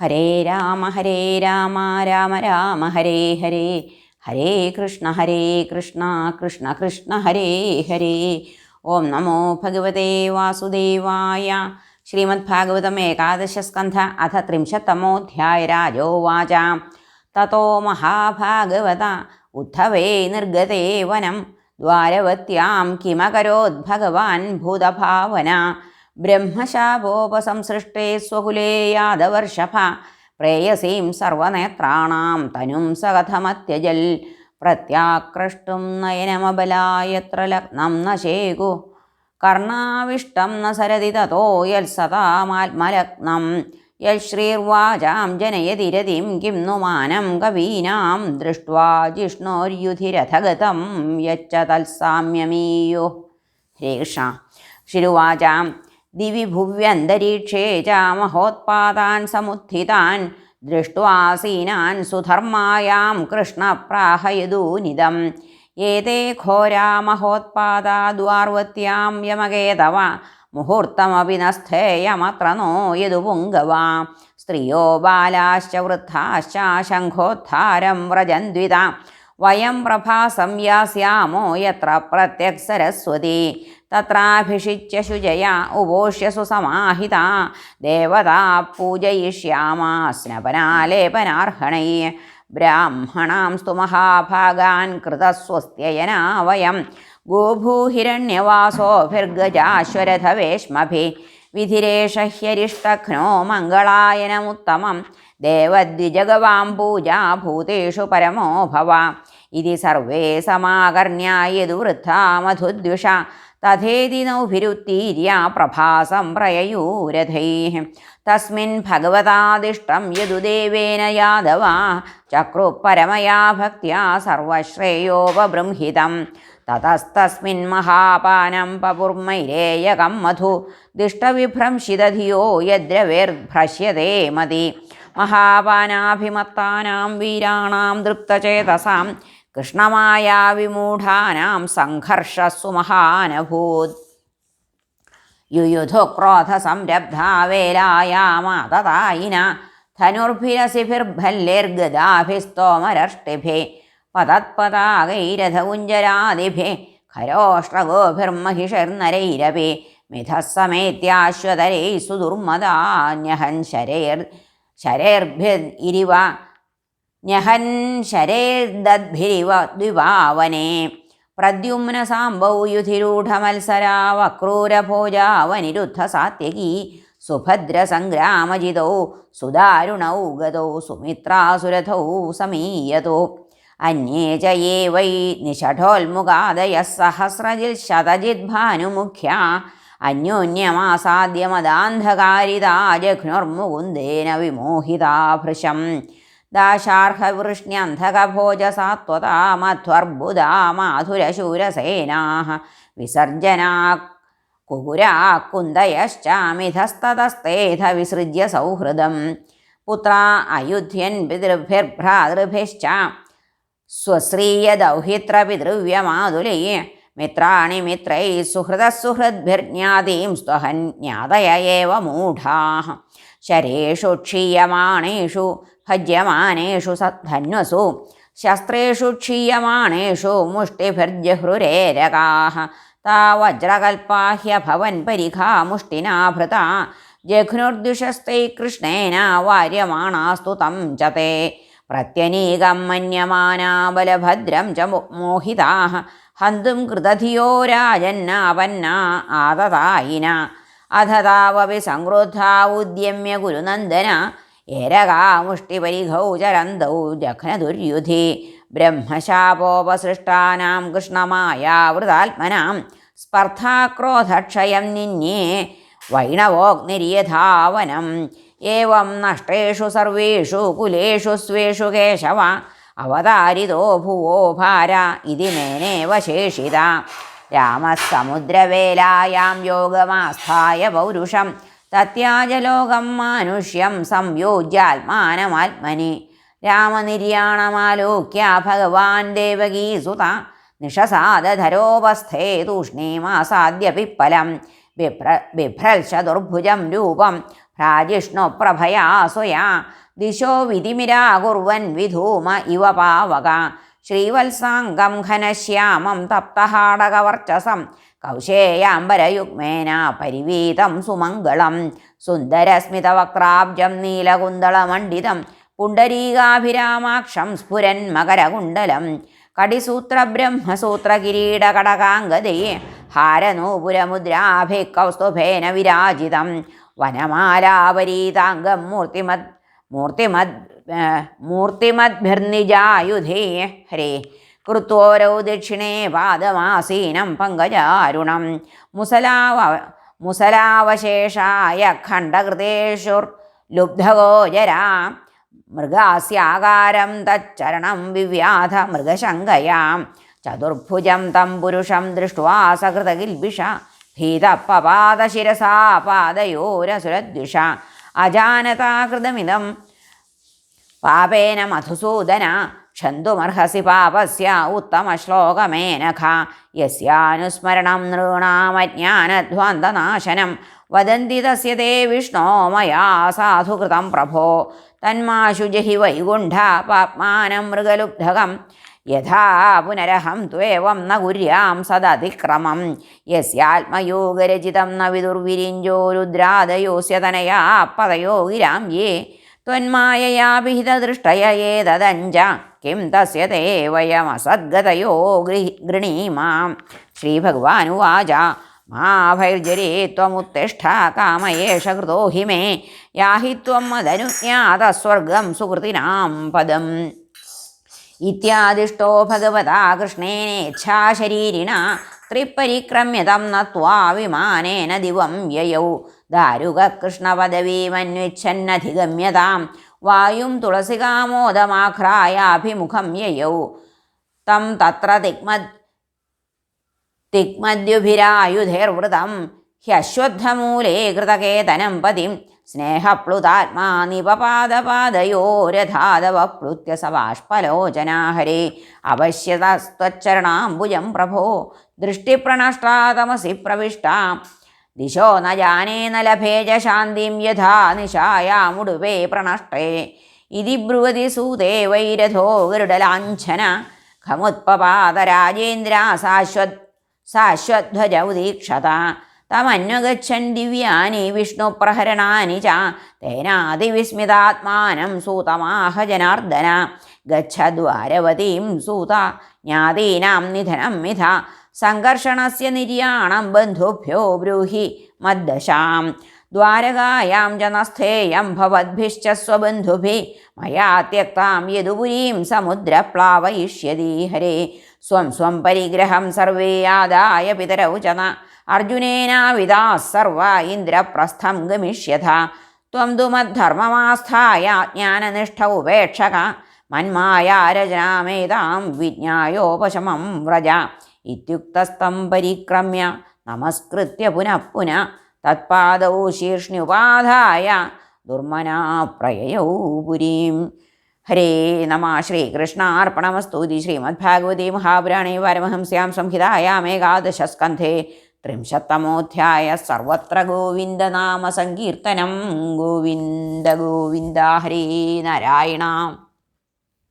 ഹരേ രാമ ഹരേ രാമ രാമ രാമ ഹരേ ഹരേ. ഹരേ കൃഷ്ണ ഹരേ കൃഷ്ണ കൃഷ്ണ കൃഷ്ണ ഹരേ ഹരേ. ഓം നമോ ഭഗവതേ വാസുദേവായ. ശ്രീമദ്ഭാഗവതം ഏകാദശസ്കന്ധ അഥ ത്രിംശത്തമോധ്യായ രാജോവാച. തतो മഹാഭാഗവത. ഉദ്ധവേ നിർഗതേ വനം. ദ്വാരവത്യാം കിമകരോത് ഭഗവാൻ ഭൂതഭാവന. ബ്രഹ്മശാപോപസംസൃഷ്ടേ സ്വകുലേ യാദവർഷഭ. പ്രേയസീം സർവനേത്രാണാം തനും സകഥമത്യജൽ പ്രത്യാക്രഷ്ടും നയനമബലായത്ര ലഗ്നം നശേകു. കർണാവിഷ്ടം ന സരതി തതോ യശ്രീർവാചാം ശ്രീർവാചാം ജനയതിരതിം കിം നു മാനം കവീനാം ദൃഷ്ട്വാ ജിഷ്ണോര്യുധിരഥഗതം യച്ച തത്സാമ്യമീയോ. ശ്രീകൃഷ്ണ. ശിരുവാചാം ദിവി ഭുവ്യന്തരീക്ഷേ ച മഹോത്പാതാൻ സമുത്ഥിതാൻ ദൃഷ്ട്വാസീനാൻ സുധർമായാം കൃഷ്ണപ്രാഹയതൂനിതം ഏതേ ഘോരാ മഹോത്പാദാ ദ്വാർവത്യാം യമകേതവ മുഹൂർത്തമപി നസ്ഥേയമത്ര സ്ഥേയമത്ര നോ യദുപുങ്കവ സ്ത്രീയോ ബാലാശ്ച വൃദ്ധാശ്ച ശംഖോദ്ധാരം വ്രജന്വിത. വയം പ്രഭാസം യാസ്യാമോ യത്ര പ്രത്യക് സരസ്വതി തത്രാഭിഷിച്യ ശുചയ ഉപോഷ്യ സുസമാഹിത ദേവതാ പൂജയിഷ്യാമാസ്നപനാലേപനാർഹണൈ ബ്രാഹ്മണാംസ്തു മഹാഭാഗാൻ കൃതസ്വസ്ത്യയനാ വയം. ഗോഭൂഹിരണ്യവാസോഭിർഗജാശ്വരഥവേഷ്മഭി വിധിരേഷ ഹ്യരിഷ്ടഘ്നോ മംഗളായനമുത്തമം. ദേവദ്വിജഗവാം പൂജാ ഭൂതേഷു പരമോ ഭവ. ഇതി സർവേ സമാകർണ്യായതു വൃദ്ധാ മധുദ്വിഷ. തഥേതി നൗഭിരുത്തീര്യ പ്രഭാസം പ്രയയൂരഥൈ തസ്മിൻ ഭഗവതാദിഷ്ടം യദു ദേവേന യാദവ ചക്രു പരമയാ ഭക്തിയ സർവശ്രേയോപബൃംഹിതം. തതസ്തസ്മിൻ മഹാപാനം പപുർമൈരേയകം മധു ദിഷ്ടവിഭ്രംശിതധിയോ യദ്രവേർഭ്രശ്യതേ മതി. മഹാപാനാഭിമത്താനാം വീരാണാം ദൃപ്തചേതസാം കൃഷ്ണമായാ വിമൂഢാനാം സംഘർഷസ്സു മഹാനഭൂത്. യുയുധു ക്രോധ സംരബ്ധാ വേലായാമാതതായിന ധനുർഭിരസിഭിർഭല്ലേർഗദാഭിസ്തോമരഷ്ടിഭേ പതത്പതാകൈരഥകുഞ്ചരാദിഭേ ഖരോഷ്ട്രഗോഭിർമഹിഷിർനരൈരപി മിഥസ്സമേത്യാശ്വതരൈ സുദുർമദാന്യഹൻ ശരേർ ശരേർഭിരിവ ശരേർദദ്ഭിരിവ ദ്വിപാവനെ പ്രദ്യുമ്ന സാംബൗ യുധിരൂഢമത്സരാ വക്രൂരഭോജാവനിരുദ്ധ സാത്യകീ സുഭദ്രസംഗ്രാമജിതൗ സുദാരുണൗ ഗതൗ സുമിത്രാസുരഥൗ സമീയതോ. അന്യേ ച വൈ നിഷഠോൽമുഖാദയ സഹസ്രജിൽ ശതജിത് ഭാനുമുഖ്യ അന്യോന്യമാസാദ്യമദാന്ധകാരിതാ ജഘ്നുർമുകുന്ദേന വിമോഹിതാ ഭൃശം ദാശാർഹവൃഷ്ണ്യന്ധകഭോജസാത്വതാ മധ്വർബുധാ മാധുരശൂരസേനാ വിസർജനാ കുകുരാ കുന്ദയശ്ചാമിധസ്തതസ്തേധ വിസൃജ്യ സൗഹൃദം പുത്രാ അയുധ്യൻ एव मूढाः शरेषु മിത്രൈ ഭജ്യമാനേഷു സദ്ധന്വസു ശസ്ത്രേഷു ക്ഷീയമാണേഷു മുഷ്ടിഭിർജഹൃരേരകാः താ വജ്രകൽപ്പാഹ്യഭവൻ പരിഘാമുഷ്ടിനാഭൃത ജഘ്നുർദ്വിഷസ്തൈ കൃഷ്ണേന വാര്യമാണാസ്തു തം ച തേ പ്രത്യനീകം മന്യമാനാ ബലഭദ്രം ച മോഹിതാ ഹന്തും കൃതധിയോ രാജന്നാപന്ന ആതതായിന അധതാവപി സംക്രുദ്ധാ ഉദ്യമ്യ ഗുരുനന്ദന ഏരകാമുഷ്ടിപരിഘൗ ചരന്തൗ ജഘ്നദുര്യുധി. ബ്രഹ്മശാപോപസൃഷ്ടാനാം കൃഷ്ണമായാവൃതാത്മനാം സ്പർദ്ധാക്രോധക്ഷയം നിന്യേ വൈണവോഗ്നിര്യധാവനം ഏവം നഷ്ടേഷു സർവേഷു കുലേഷു സ്വേഷു കേശവ അവതാരിതോ ഭുവോ ഭാര ഇതി മേനേവ ശേഷിത രാമസമുദ്രവേലായാം യോഗമാസ്ഥായ പൗരുഷം തത്യാജലോകം മാനുഷ്യം സംയോജ്യാത്മാനമാത്മനി. രാമനിര്യാണമാലോക്യ ഭഗവാൻ ദേവകീസുത നിഷസാദധരോപസ്ഥേ തൂഷ്ണീമാസാദ്യ പിപ്പലം ബിഭ്ര ബിഭ്രൽശ ദുർഭുജം രൂപം ഭ്രാജിഷ്ണു പ്രഭയാ സ്വയാ ദിശോ വിധിമിരാകുർവൻ വിധൂമ ഇവ പാവക. ശ്രീവത്സാംഗം ഘനശ്യാമം തപ്തഹാടകവർച്ചസം കൗശേയാംബരയുഗ്മേന പരിവീതം സുമംഗളം സുന്ദരസ്മിതവക്രാബ്ജം നീലകുന്തളമണ്ഡിതം പുണ്ടരീകാഭിരാമാക്ഷം സ്ഫുരൻ മകരകുണ്ടലം കടിസൂത്രബ്രഹ്മസൂത്രകിരീടകടകാംഗതയെ ഹാരനൂപുരമുദ്രാഭിക്കൗസ്തുഭേന വിരാജിതം വനമാലാപരീതാംഗം മൂർത്തിമത് മൂർത്തിമത് മൂർത്തിമദ്ഭിർനിജായുധേ ഹരേ. കൃത്വരൗ ദക്ഷിണേ പാദമാസീനം പങ്കജാരുണം. മുസലാവ മുസലാവശേഷായ ഖണ്ഡകൃതേഷുർ ലുബ്ധഗോചരാ. മൃഗാസ്യാകാരം തച്ചരണം വിവ്യാധ മൃഗശങ്കയാം. ചതുർഭുജം തം പുരുഷം ദൃഷ്ട്വാ സകൃതകിൽബിഷ ഭീതപ്പപാദശിരസാ പാദയോരസുരദ്വിഷ അജാനതാകൃതമിതം പാപേന മധുസൂദന ക്ഷന്തുമർഹസി പാപസ്യ ഉത്തമശ്ലോകമേനഖ യസ്യാനുസ്മരണം നൃണാമജ്ഞാനധ്വാന്തനാശനം വദന്തി തസ്യ തേ വിഷ്ണോ മയാ സാധുകൃതം പ്രഭോ. തന്മാശു ജഹി വൈകുണ്ഠ പാപ്മാനം മൃഗലുബ്ധകം യഥാ പുനരഹം ത്വേവം ന കുര്യാം സദതിക്രമം. യസ്യാത്മയോഗരചിതം ന വിദുർവിരിഞ്ചോ രുദ്രാദയോസ്യ തനയാ പദയോ ഗിരാം യേ. त्वन्माययाभिहितदृष्टय एतदञ्ज किं तस्य ते वयमसद्गतयो गृहि गृणीमां श्रीभगवानुवाच मा भैर्जरे त्वमुत्तिष्ठ काम एष कृतो हि मे याहि त्वं मदनुज्ञातस्वर्गं सुकृतिनां पदम् इत्यादिष्टो भगवता कृष्णेनेच्छाशरीरिणा त्रिपरिक्रम्यतं नत्वा विमानेन दिवं ययौ ദാരുകകൃഷ്ണപദവീമന്വിച്ഛന്നധിഗമ്യതാം. വായും തുളസികാമോദമാഘ്രായാഭിമുഖം യയൗ. തം തത്ര തിഗ്മദ് തിഗ്മദ്യുഭിരായുധേർവൃതം. ഹ്യശ്വത്ഥമൂലേ കൃതകേതനം പതിം. സ്നേഹപ്ലുതാത്മാ നിപപാദപാദയോരധാതവപ്ലുത്യ സവാഷ്പലോചനാഹരേ അവശ്യതസ്ത്വച്ചരണാംബുജം പ്രഭോ. ദൃഷ്ടിപ്രണഷ്ടാതമസി പ്രവിഷ്ടാം. ദിശോ ന ജാനേ ലഭേജ ശാന്തിം യഥാ നിശായാമുടുവേ പ്രണഷ്ടേ. ഇതി ബ്രുവതി സൂതേ വൈരഥോ ഗരുഡലാഞ്ഛന ഖമുത്പപാത രാജേന്ദ്ര സാശ്വത് സാശ്വധ്വജ ഉദീക്ഷത തമന്വഗച്ഛൻ ദിവ്യാനി വിഷ്ണു പ്രഹരണാനി ച തേനാതിവിസ്മിതാത്മാനം സൂതമാഹ ജനാർദ്ദന. ഗച്ഛദ്വാരവതീം സൂത ജ്ഞാതീനാം നിധനം മിഥ സംഘർഷണസ്യ നിര്യാണം ബന്ധുഭ്യോ ബ്രൂഹി മദ്ദശാം. ദ്വാരകായാം ജനസ്ഥേയം ഭവദ്ഭിശ്ച സ്വബന്ധുഭി മയാ ത്യക്താം യദുപുരീം സമുദ്ര പ്ലാവയിഷ്യതി ഹരേ. സ്വം സ്വം പരിഗ്രഹം സർവേ ആദായ പിതരൗ ചന അർജുനേനാവിദാ സർവ ഇന്ദ്രപ്രസ്ഥം ഗമിഷ്യഥ. ത്വം തു മദ്ധർമ്മമാസ്ഥായ ജ്ഞാനനിഷ്ഠ ഉപേക്ഷക. മന്മായ രചനാമേതാം വിജ്ഞായോപശമം വ്രജ. उपेक्षक मन्मायारचनामेतां विज्ञायोपशमं व्रज इत्युक्तस्तं परिक्रम्य नमस्कृत्य पुनः पुनः तत्पादौ शीर्ष्ण्युपाधाय दुर्मना प्रययौ पुरीं हरे नमः श्रीकृष्णार्पणमस्तु इति श्रीमद्भागवते महापुराणे पारमहंस्यां संहितायामेकादशस्कन्धे त्रिंशत्तमोऽध्यायः सर्वत्र गोविन्दनामसङ्कीर्तनं गोविन्द गोविन्द हरे नारायण